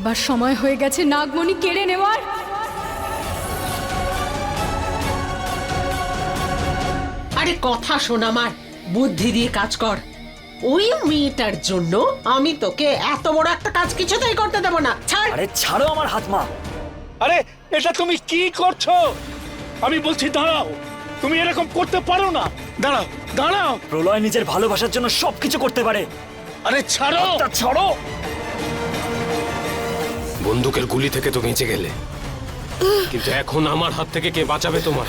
এইবার সময় হয়ে গেছে নাগমণি কেড়ে নেওয়ার। আরে কথা শোন আমার বুদ্ধি দিয়ে কাজ কর। ওই মেয়েটার জন্য আমি তোকে এত বড় একটা কাজ কিছুতেই করতে দেবো না। ছাড়। আরে ছাড়ো আমার হাত মা। আরে এটা তুমি কি করছ? আমি বলছি দাঁড়াও তুমি এরকম করতে পারো না। দাঁড়াও দাঁড়াও। প্রলয় নিজের ভালোবাসার জন্য সবকিছু করতে পারে। আরে ছাড়ো। ছাড়ো। বন্দুকের গুলি থেকে তো বেঁচে গেলে। কিন্তু এখন আমার হাত থেকে কে বাঁচাবে তোমার?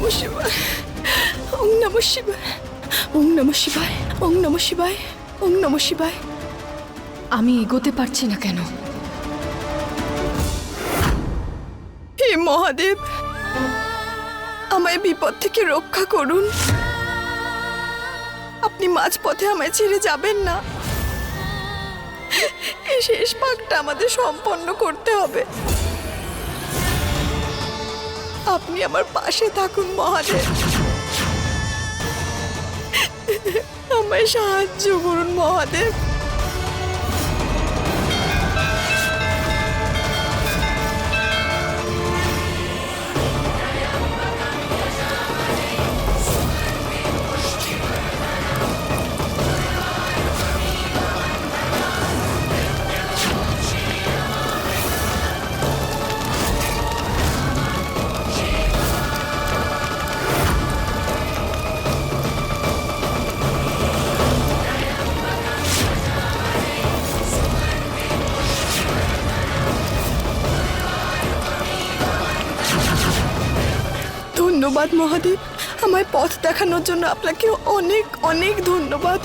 নম শিবায়। ওং নম শিবায়। ওং নম শিবায়। ওং নম শিবায়। ওং নম শিবায়। আমি এগোতে পারছি না কেন? হে মহাদেব, আমায় বিপদ থেকে রক্ষা করুন। আপনি মাঝপথে আমায় ছেড়ে যাবেন না। শেষ পাকটা আমাদের সম্পন্ন করতে হবে। আপনি আমার পাশে থাকুন মহাদেব। আমায় সাহায্য করুন মহাদেব। ধন্যবাদ মহাদেব। আমায় পথ দেখানোর জন্য আপনাকে অনেক অনেক ধন্যবাদ।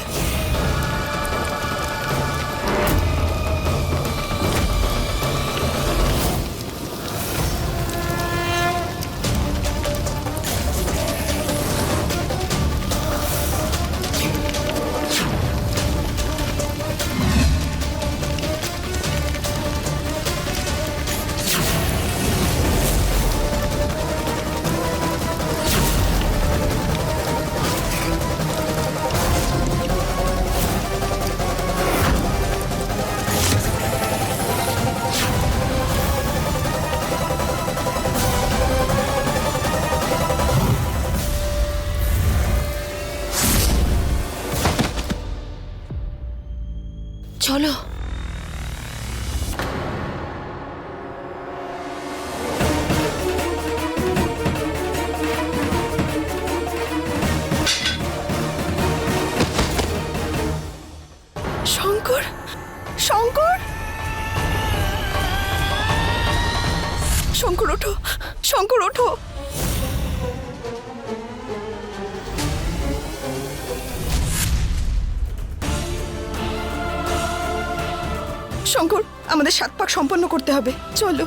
শঙ্কর আমাদের সাত পাক সম্পন্ন করতে হবে। চলো।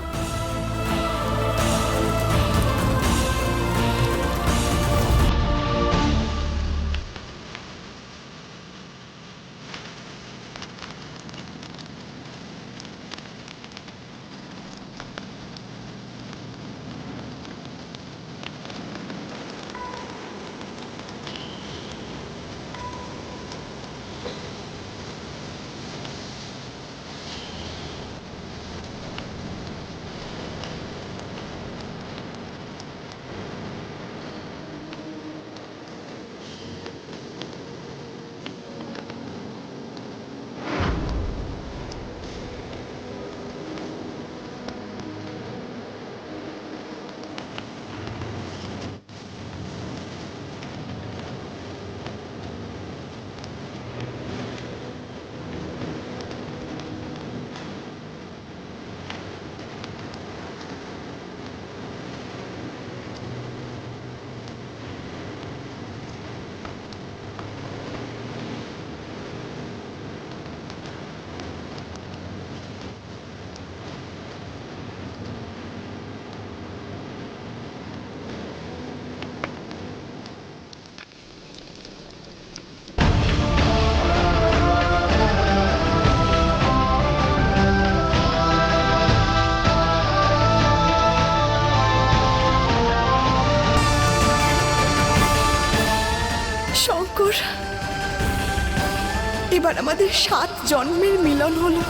আমাদের সাত জন্মের মিলন হলো।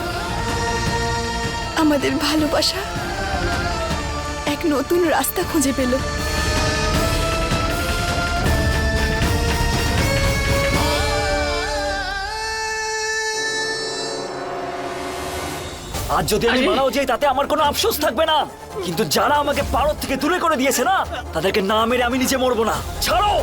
আমাদের ভালোবাসা এক নতুন রাস্তা খুঁজে পেল। আজ যদি আমি! মারাও যাই তাতে আমার কোনো আফসোস থাকবে না। কিন্তু যারা আমাকে পারত থেকে দূরে করে দিয়েছে না তাদেরকে না মেরে আমি নিজে মরবো না। ছাড়ো!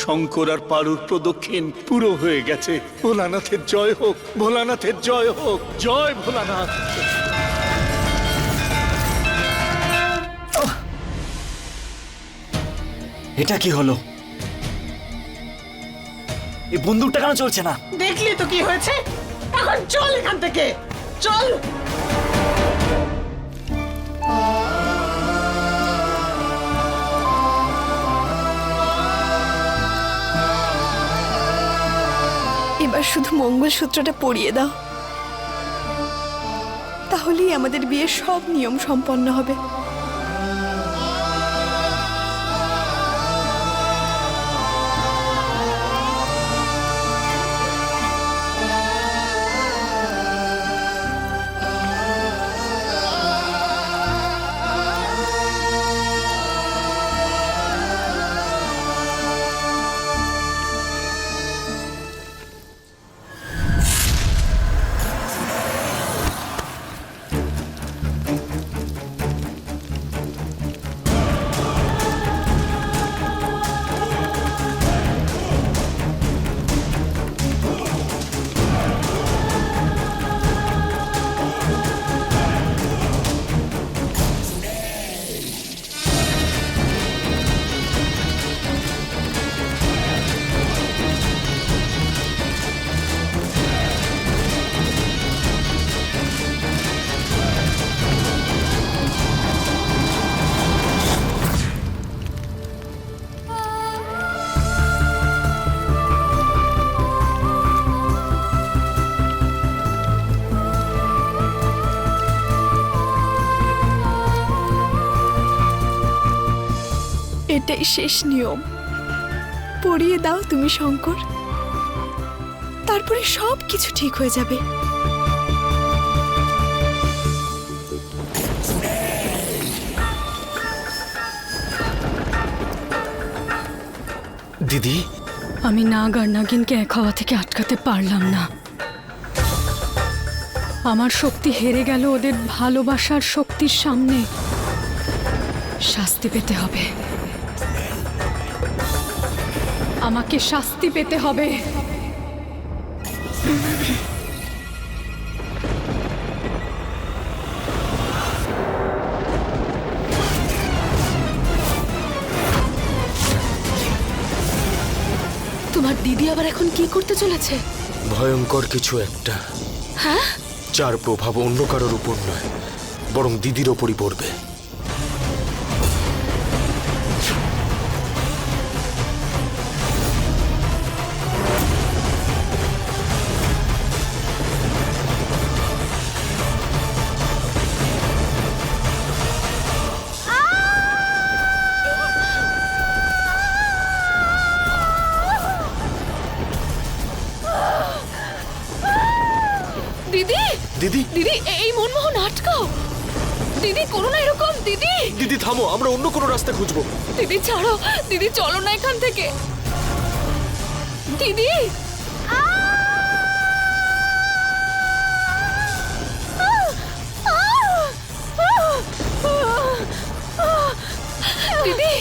শঙ্কর আর পারুর প্রদক্ষিণ পুরো হয়ে গেছে। ভোলানাথের জয় হোক ভোলানাথের জয় হোক জয় ভোলানাথ। এটা কি হলো? এই বন্দুকটা কেন চলছে না? দেখলি তো কি হয়েছে? এখন চল এখান থেকে। চল। এবার শুধু মঙ্গলসূত্রটা পড়িয়ে দাও। তাহলেই আমাদের বিয়ের সব নিয়ম সম্পন্ন হবে। শেষ নিয়ম। পড়িয়ে দাও তুমি শঙ্কর। তারপরে সব কিছু ঠিক হয়ে যাবে। দিদি? আমি নাগ আর নাগিনকে এক হওয়া থেকে আটকাতে পারলাম না। আমার শক্তি হেরে গেল ওদের ভালোবাসার শক্তির সামনে। শাস্তি পেতে হবে। আমাকে শাস্তি পেতে হবে। তোমার দিদি আবার এখন কি করতে চলেছে? ভয়ঙ্কর কিছু একটা। হ্যাঁ? যার প্রভাব অন্য কারোর উপর নয় বরং দিদির ওপরই পড়বে। থামো, আমরা অন্য কোনো রাস্তা খুঁজবো। দিদি, ছাড়ো। দিদি, চলো না এখান থেকে। দিদি! দিদি!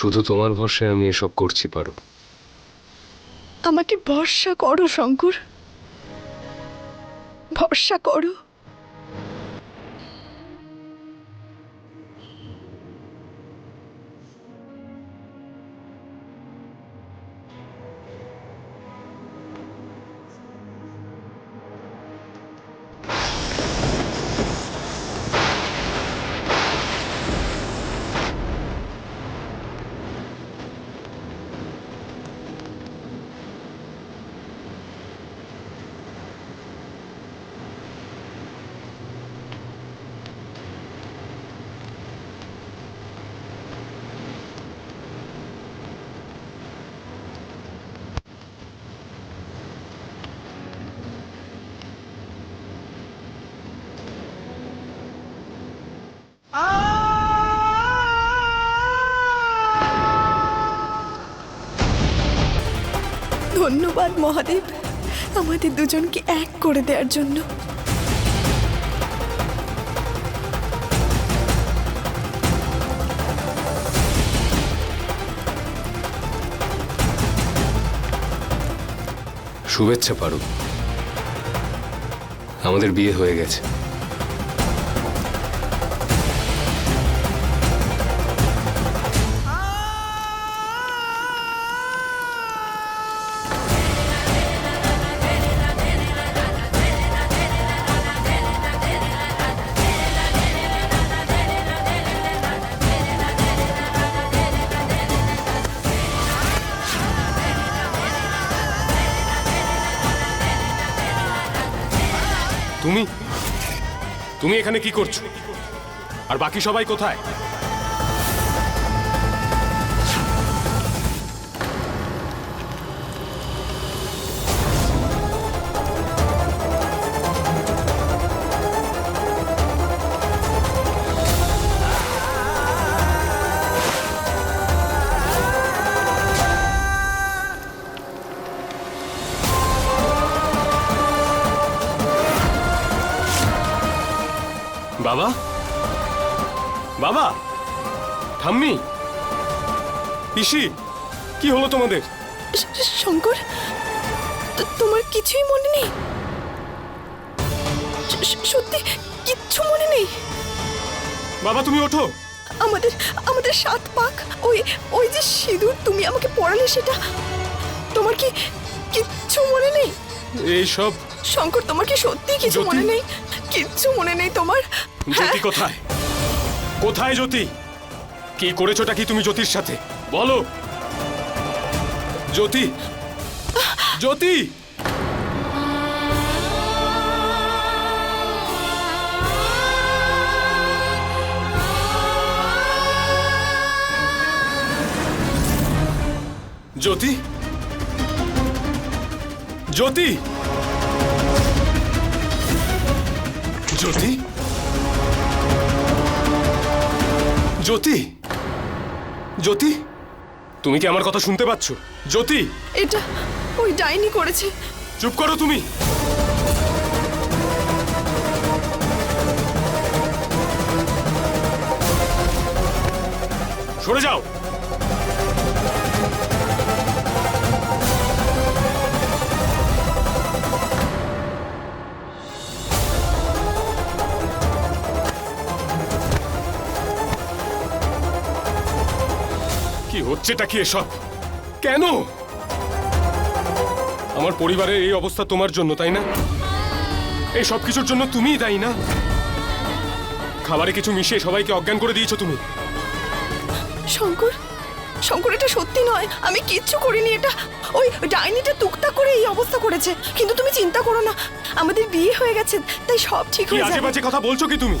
শুধু তোমার ভরসায় আমি এসব করছি পারো। আমাকে ভরসা করো শঙ্কর। ভরসা করো। ধন্যবাদ মহাদেব। আমাদের দুজনকে এক করে দেওয়ার জন্য। শুভেচ্ছা পারো আমাদের বিয়ে হয়ে গেছে। তুমি এখানে কি করছ? আর বাকি সবাই কোথায়? বাবা! ঠাম্মি! পিসি কি হলো তোমাদের? শঙ্কর তোমার কিছুই মনে নেই? সত্যি কিচ্ছু মনে নেই? বাবা তুমি ওঠো। আমাদের আমাদের সাত পাক ওই ওই যে সিঁদুর তুমি আমাকে পড়ালে সেটা তোমার কি কিচ্ছু মনে নেই? এইসব শঙ্কর তোমার কি সত্যি কিছু মনে নেই? কিচ্ছু মনে নেই তোমার? হ্যাঁ। জ্যোতি কোথায়? কোথায় জ্যোতি? কি করেছোটা কি তুমি জ্যোতির সাথে? বলো। জ্যোতি। জ্যোতি! জ্যোতি। জ্যোতি। জ্যোতি। জ্যোতি? জ্যোতি? তুমি কি আমার কথা শুনতে পাচ্ছ? জ্যোতি? এটা ওই ডাইনি করেছে। চুপ করো তুমি। সরে যাও। কি হচ্ছেটা কি এসব? কেন? আমার পরিবারের এই অবস্থা তোমার জন্য তাই না? এই সব কিছুর জন্য তুমিই দায়ী না? খাবারে কিছু মিশিয়ে সবাইকে অজ্ঞান করে দিয়েছ তুমি। শঙ্কর শঙ্কর এটা সত্যি নয়। আমি কিচ্ছু করিনি এটা ওই ডাইনিটা টুকটাক করে এই অবস্থা করেছে। কিন্তু তুমি চিন্তা করো না আমাদের বিয়ে হয়ে গেছে তাই সব ঠিক হয়ে আজে যাবে। বাজে কথা বলছো কি তুমি?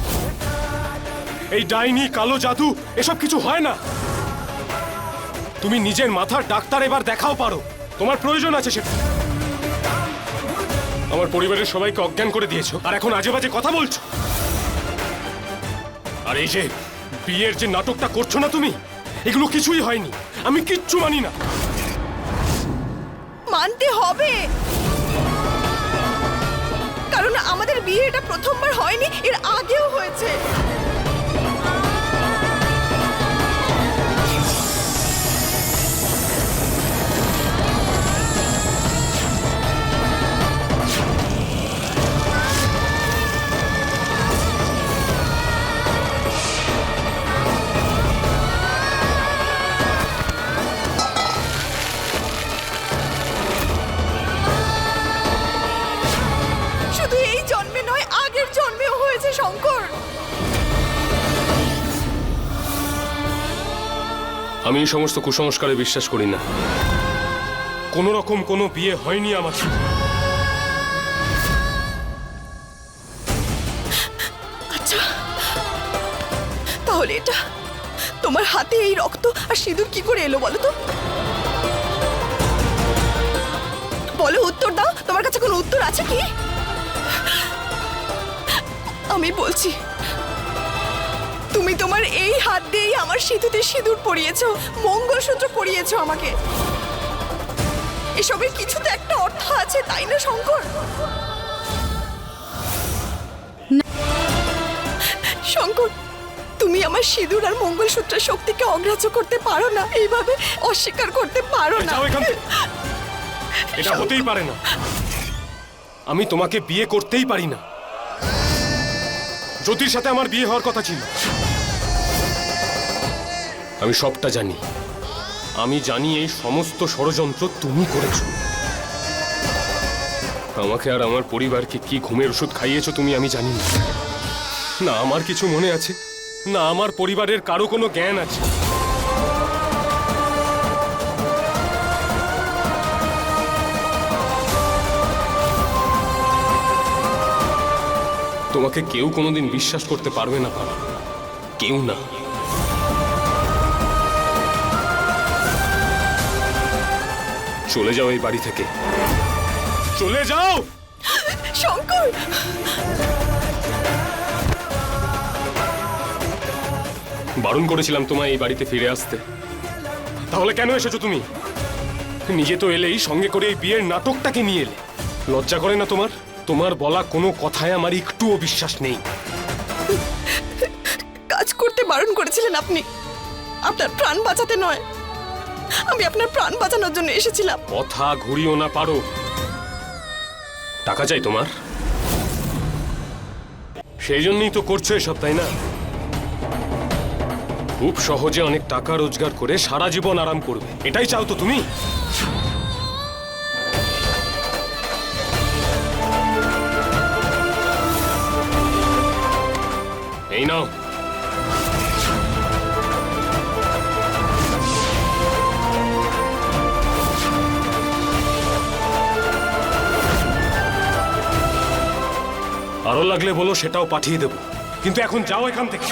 এই ডাইনি কালো জাদু এসব কিছু হয় না। তুমি নিজের মাথার ডাক্তার এবার দেখাও পারো। তোমার প্রয়োজন আছে সেটা। আমার পরিবারের সবাইকে অজ্ঞান করে দিয়েছ। আর এখন আজে বাজে কথা বলছো। আর এই যে বিয়ের যে নাটকটা করছ না তুমি, এগুলো কিছুই হয়নি। আমি কিচ্ছু মানি না। মানতে হবে। কারণ আমাদের বিয়ে এটা প্রথমবার হয়নি, এর আগেও হয়েছে। সমস্ত কুসংস্কারে বিশ্বাস করি না। কোন রকম কোনো বিয়ে হয়নি আমার আচ্ছা তাহলে এটা, তোমার হাতে এই রক্ত আর সিঁদুর কি করে এলো বলো তো? বলো উত্তর দাও, তোমার কাছে কোনো উত্তর আছে কি? আমি বলছি তুমি তোমার এই হাত দিয়েই আমার সিঁথিতে সিঁদুর পরিয়েছো মঙ্গলসূত্র পরিয়েছো আমাকে। এসবের কিছু তো একটা অর্থ আছে তাই না শঙ্কর? শঙ্কর তুমি আমার সিঁদুর আর মঙ্গলসূত্রের শক্তিকে অগ্রাহ্য করতে পারো না এইভাবে অস্বীকার করতে পারো না। এটা হতেই পারে না। আমি তোমাকে বিয়ে করতেই পারি না। জ্যোতির সাথে আমার বিয়ে হওয়ার কথা ছিল। আমি সবটা জানি। আমি জানি এই সমস্ত ষড়যন্ত্র তুমি করেছ। আমাকে আর আমার পরিবারকে কি ঘুমের ওষুধ খাইয়েছো তুমি আমি জানি না। না আমার কিছু মনে আছে, না আমার পরিবারের কারও কোনো জ্ঞান আছে। তোমাকে কেউ কোনোদিন বিশ্বাস করতে পারবে না, বাবা। কেউ না। চলে যাও এই বাড়ি থেকে। চলে যাও! শঙ্কর! বারণ করেছিলাম তোমায় এই বাড়িতে ফিরে আসতে। তাহলে কেন এসেছ তুমি? নিজে তো এলেই সঙ্গে করে এই বিয়ের নাটকটাকে নিয়ে এলে। লজ্জা করে না তোমার? তোমার বলা কোনো কথায় আমার একটুও বিশ্বাস নেই। কাজ করতে বারণ করেছিলেন আপনি। আপনার প্রাণ বাঁচাতে নয়। আমি আপনার প্রাণ বাঁচানোর জন্য এসেছিলাম। কথা ঘুরিও না পারো। টাকা চাই তোমার? সেই জন্যই তো করছ এসব, তাই না? খুব সহজে অনেক টাকা রোজগার করে সারা জীবন আরাম করবে। এটাই চাও তো তুমি? এই নাও। ভালো লাগলে বলো সেটাও পাঠিয়ে দেব। কিন্তু এখন যাও এখান থেকে।